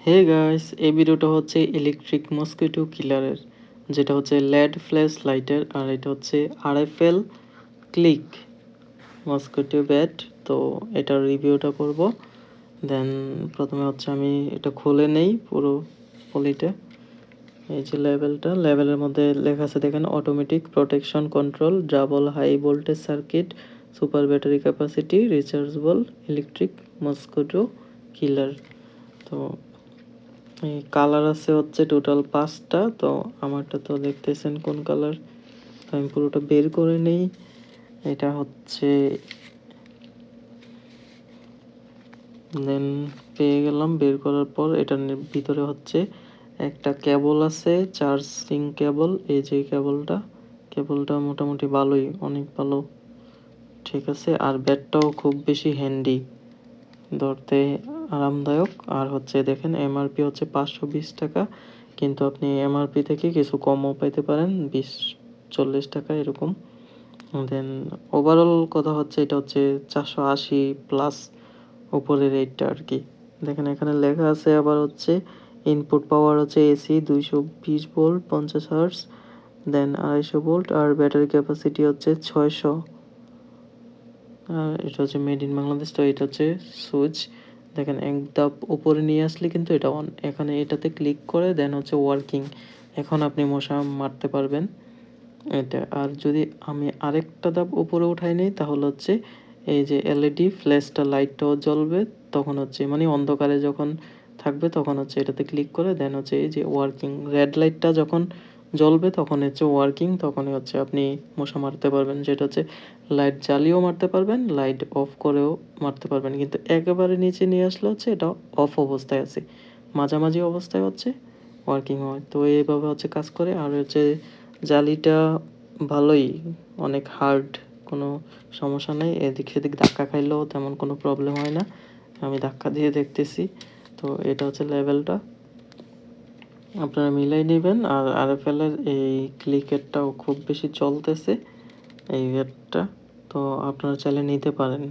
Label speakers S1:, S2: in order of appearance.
S1: Hey guys এই ভিডিওটা হচ্ছে ইলেকট্রিক মসকিটো কিলারের যেটা হচ্ছে লেড ফ্ল্যাশ লাইটের আর এটা হচ্ছে আরএফএল ক্লিক মসকিটো ব্যাট তো এটার রিভিউটা করব। দেন প্রথমে হচ্ছে আমি এটা খুলে নেই পুরো পলিটা এই যে লেভেলটা, লেভেলের মধ্যে লেখা আছে দেখেন automatic protection control double high voltage circuit super battery capacity rechargeable electric mosquito killer তো কালার আছে হচ্ছে টোটাল পাঁচটা, তো আমারটা তো দেখতেছেন কোন কালার তো আমি পুরোটা বের করে নেই। এটা হচ্ছে দেন পেয়ে গেলাম, বের করার পর এটার ভিতরে হচ্ছে একটা কেবল আছে চার্জিং কেবল এই যে কেবলটা কেবলটা মোটামুটি ভালোই, অনেক ভালো, ঠিক আছে? আর ব্যাটটাও খুব বেশি হ্যান্ডি ধরতে আরামদায়ক। আর হচ্ছে দেখেন এমআরপি হচ্ছে পাঁচশো বিশ টাকা। কিন্তু আপনি এমআরপি থেকে কিছু কমও পাইতে পারেন, বিশ চল্লিশ টাকা এরকম। দেন ওভারঅল কথা হচ্ছে, এটা হচ্ছে চারশো আশি প্লাস উপরের রেটটা আর কি দেখেন, এখানে লেখা আছে আবার হচ্ছে ইনপুট পাওয়ার হচ্ছে এসি দুইশো বিশ ভোল্ট পঞ্চাশ হার্স দেন আড়াইশো ভোল্ট আর ব্যাটারি ক্যাপাসিটি হচ্ছে ছয়শো। এটা হচ্ছে মেড ইন বাংলাদেশ তো এটা হচ্ছে সুইচ দেখেন এক ধাপ উপরে নিয়ে আসলে কিন্তু এটা অন এখানে এটাতে ক্লিক করে দেন হচ্ছে ওয়ার্কিং এখন আপনি মশা মারতে পারবেন। এটা, আর যদি আমি আরেকটা ধাপ উপরে উঠাই নিই, তাহলে হচ্ছে এই যে এলইডি ফ্ল্যাশটা লাইটটাও জ্বলবে, তখন হচ্ছে মানে অন্ধকারে যখন থাকবে, তখন হচ্ছে এটাতে ক্লিক করে দেন হচ্ছে এই যে ওয়ার্কিং রেড লাইটটা যখন জ্বলবে তখন হচ্ছে ওয়ার্কিং তখনই হচ্ছে আপনি মশা মারতে পারবেন। যেটা হচ্ছে লাইট জ্বালিয়েও মারতে পারবেন লাইট অফ করেও মারতে পারবেন। কিন্তু একেবারে নিচে নিয়ে আসলে হচ্ছে এটা অফ অবস্থায় আছে। মাঝামাঝি অবস্থায় হচ্ছে ওয়ার্কিং হয়। তো এইভাবে হচ্ছে কাজ করে। আর হচ্ছে জালিটা ভালোই, অনেক হার্ড কোনো সমস্যা নেই। এদিক সেদিক ধাক্কা খাইলেও তেমন কোনো প্রবলেম হয় না। আমি ধাক্কা দিয়ে দেখতেছি। তো এটা হচ্ছে লেভেলটা আপনারা মিলাই নেবেন আর আরএফএলের এই ক্লিকেটটাও খুব বেশি চলতেছে, এই অ্যাপটা তো আপনারা চাইলে নিতে পারেন।